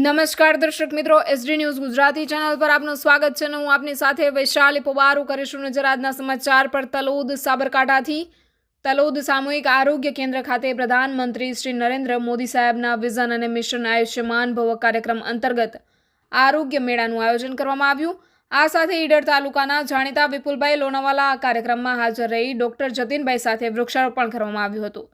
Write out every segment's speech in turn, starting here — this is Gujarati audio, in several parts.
નમસ્કાર દર્શક મિત્રો એસડી ન્યૂઝ ગુજરાતી ચેનલ પર આપનું સ્વાગત છે હું આપની સાથે વૈશાલી પોબારું કરીશું નજર આજના સમાચાર પર તલોદ સાબરકાંઠાથી. તલોદ સામૂહિક આરોગ્ય કેન્દ્ર ખાતે પ્રધાનમંત્રી શ્રી નરેન્દ્ર મોદી સાહેબના વિઝન અને મિશન આયુષ્યમાન ભવ કાર્યક્રમ અંતર્ગત આરોગ્ય મેળાનું આયોજન કરવામાં આવ્યું. આ સાથે ઈડર તાલુકાના જાણીતા વિપુલભાઈ લોનાવાલા આ કાર્યક્રમમાં હાજર રહી ડોક્ટર જતીનભાઈ સાથે વૃક્ષારોપણ કરવામાં આવ્યું હતું.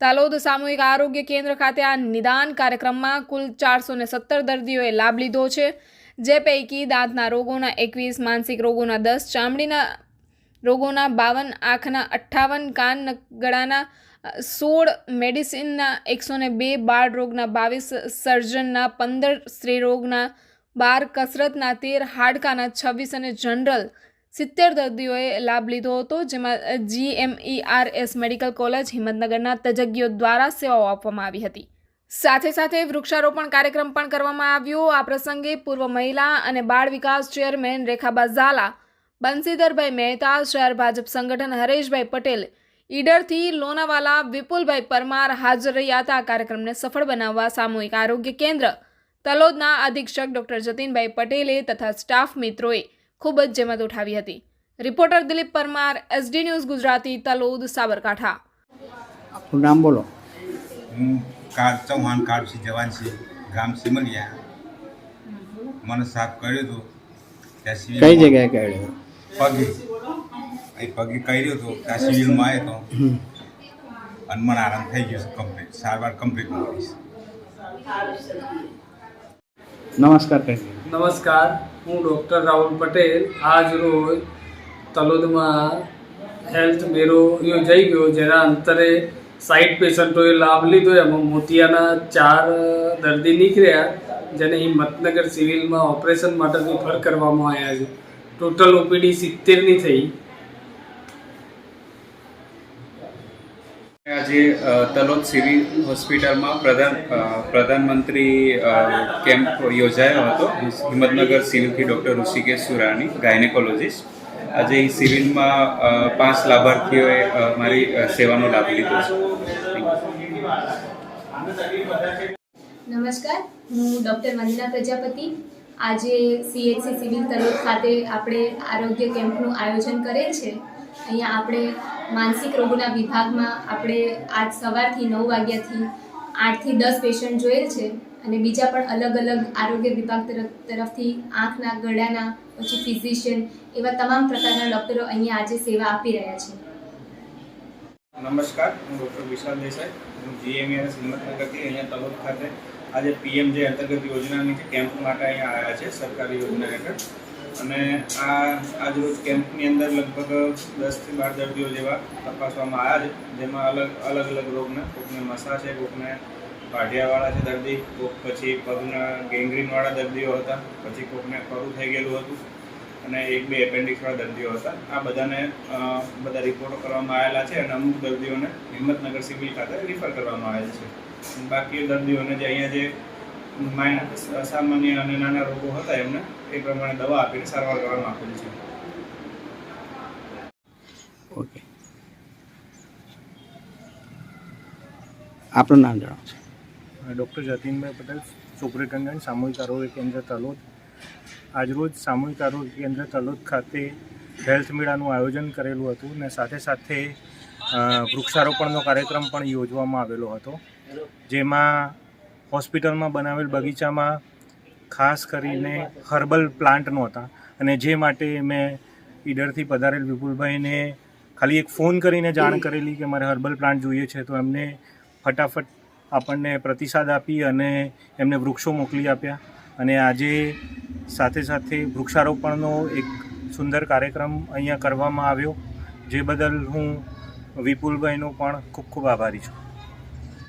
તાલોદ સામૂહિક આરોગ્ય કેન્દ્ર ખાતે આ નિદાન કાર્યક્રમમાં કુલ ચારસો ને સત્તર દર્દીઓએ લાભ લીધો છે, જે પૈકી દાંતના રોગોના એકવીસ, માનસિક રોગોના દસ, ચામડીના રોગોના બાવન, આંખના અઠ્ઠાવન કાન ગળાના સોળ, મેડિસિનના એકસો ને બે, બાળ રોગના બાવીસ, સર્જનના પંદર, સ્ત્રી રોગના બાર, કસરતના તેર, હાડકાના છવ્વીસ અને જનરલ સિત્તેર દર્દીઓએ લાભ લીધો હતો, જેમાં જીએમઈઆરએસ મેડિકલ કોલેજ હિંમતનગરના તજજ્ઞો દ્વારા સેવાઓ આપવામાં આવી હતી. સાથે સાથે વૃક્ષારોપણ કાર્યક્રમ પણ કરવામાં આવ્યો. આ પ્રસંગે પૂર્વ મહિલા અને બાળ વિકાસ ચેરમેન રેખાબા ઝાલા, બંસીધરભાઈ મહેતા, શહેર ભાજપ સંગઠન હરેશભાઈ પટેલ, ઈડરથી લોનાવાલા વિપુલભાઈ પરમાર હાજર રહ્યા હતા. આ કાર્યક્રમને સફળ બનાવવા સામૂહિક આરોગ્ય કેન્દ્ર, તલોદના અધિક્ષક ડોક્ટર જતીનભાઈ પટેલે તથા સ્ટાફ મિત્રોએ ખૂબ જ જહેમત ઉઠાવી હતી. Reporter Dilip Parmar SD news Gujarati Talod Sabarkantha. આપનું નામ બોલો. હું કાર ચૌહાણ કાળસી જવાન છે ગામ સિમલિયા. મને સાફ કર્યું હતું ત્યાં કઈ જગ્યાએ કાઢ્યો પગે. એ પગે કર્યું હતું ત્યાં સિવિલમાં આવ્યો હતો અને મને આરામ થઈ ગયો છે કમ્પ્લીટ સારવાર કમ્પ્લીટ મળીશ નમસ્કાર કહી નમસ્કાર. હું ડૉક્ટર રાહુલ પટેલ આજ રોજ તલોદમાં હેલ્થ મેળો યોજાઈ ગયો, જેના અંતરે સાઈઠ પેશન્ટોએ લાભ લીધો. એમાં મોતિયાના ચાર દર્દી નીકળ્યા, જેને હિંમતનગર સિવિલમાં ઓપરેશન માટે રિફર કરવામાં આવ્યા છે. ટોટલ ઓપીડી સિત્તેરની થઈ. આજે તલોદ સિવિલ હોસ્પિટલમાં પ્રધાન પ્રધાનમંત્રી કેમ્પ યોજાયો હતો. હિંમતનગર સિવિલથી ડૉક્ટર ઋષિકેશ સુરાણી ગાયનેકોલોજીસ્ટ. આજે એ સિવિલમાં પાંચ લાભાર્થીઓએ મારી સેવાનો લાભ લીધો છે. નમસ્કાર. હું ડૉક્ટર વંદના પ્રજાપતિ. આજે સીએચસી સિવિલ તલોદ ખાતે આપણે આરોગ્ય કેમ્પનું આયોજન કરેલ છે. અહીંયા આપણે માનસિક રોગોના વિભાગમાં આપણે આજ સવારથી નવ વાગ્યાથી આઠથી દસ પેશન્ટ જોયેલ છે અને બીજા પણ અલગ અલગ આરોગ્ય વિભાગ તરફ તરફથી આંખના, ગળાના, પછી ફિઝિશિયન એવા તમામ પ્રકારના ડૉક્ટરો અહીંયા આજે સેવા આપી રહ્યા છે. નમસ્કાર, હું ડૉક્ટર વિશાલ દેસાઈ. હું જીએમએસ હિંમતનગરથી અહીંયા તલોદ ખાતે આજે પીએમ જે અંતર્ગત યોજનાની જે કેમ્પ માટે અહીંયા આવ્યા છે, સરકારી યોજના હેઠળ. અને આ આજરોજ કેમ્પની અંદર લગભગ દસથી બાર દર્દીઓ જેવા તપાસવામાં આવ્યા છે, જેમાં અલગ અલગ અલગ રોગના, કોકને મસા છે, કોકને પાઢિયાવાળા છે દર્દી, કોક પછી પગના ગેંગ્રીનવાળા દર્દીઓ હતા, પછી કોકને ખરું થઈ ગયેલું હતું, અને એક બે એપેન્ડિક્સવાળા દર્દીઓ હતા. આ બધાને બધા રિપોર્ટો કરવામાં આવેલા છે અને અમુક દર્દીઓને હિંમતનગર સિવિલ ખાતે રિફર કરવામાં આવેલ છે. બાકી દર્દીઓને જે અહીંયા જે સામાન્ય અને નાના રોગો હતા એમને એ પ્રમાણે દવા આપીને સારવાર કરવામાં આપેલી છે. ઓકે. આપનું નામ જણાવો. ડૉક્ટર જતીનભાઈ પટેલ સુપ્રિન્ટેન્ડન્ટ સામૂહિક આરોગ્ય કેન્દ્ર તલોદ. આજરોજ સામૂહિક આરોગ્ય કેન્દ્ર તલોદ ખાતે હેલ્થ મેળાનું આયોજન કરેલું હતું અને સાથે સાથે વૃક્ષારોપણનો કાર્યક્રમ પણ યોજવામાં આવેલો હતો. જેમાં હોસ્પિટલમાં બનાવેલ બગીચામાં ખાસ કરીને હર્બલ પ્લાન્ટ નહોતા અને જે માટે મેં ઈડરથી પધારેલ વિપુલભાઈને ખાલી એક ફોન કરીને જાણ કરેલી કે મારે હર્બલ પ્લાન્ટ જોઈએ છે, તો એમને ફટાફટ આપણને પ્રતિસાદ આપી અને એમને વૃક્ષો મોકલી આપ્યા. અને આજે સાથે સાથે વૃક્ષારોપણનો એક સુંદર કાર્યક્રમ અહીંયા કરવામાં આવ્યો. જે બદલ હું વિપુલભાઈનો પણ ખૂબ ખૂબ આભારી છું.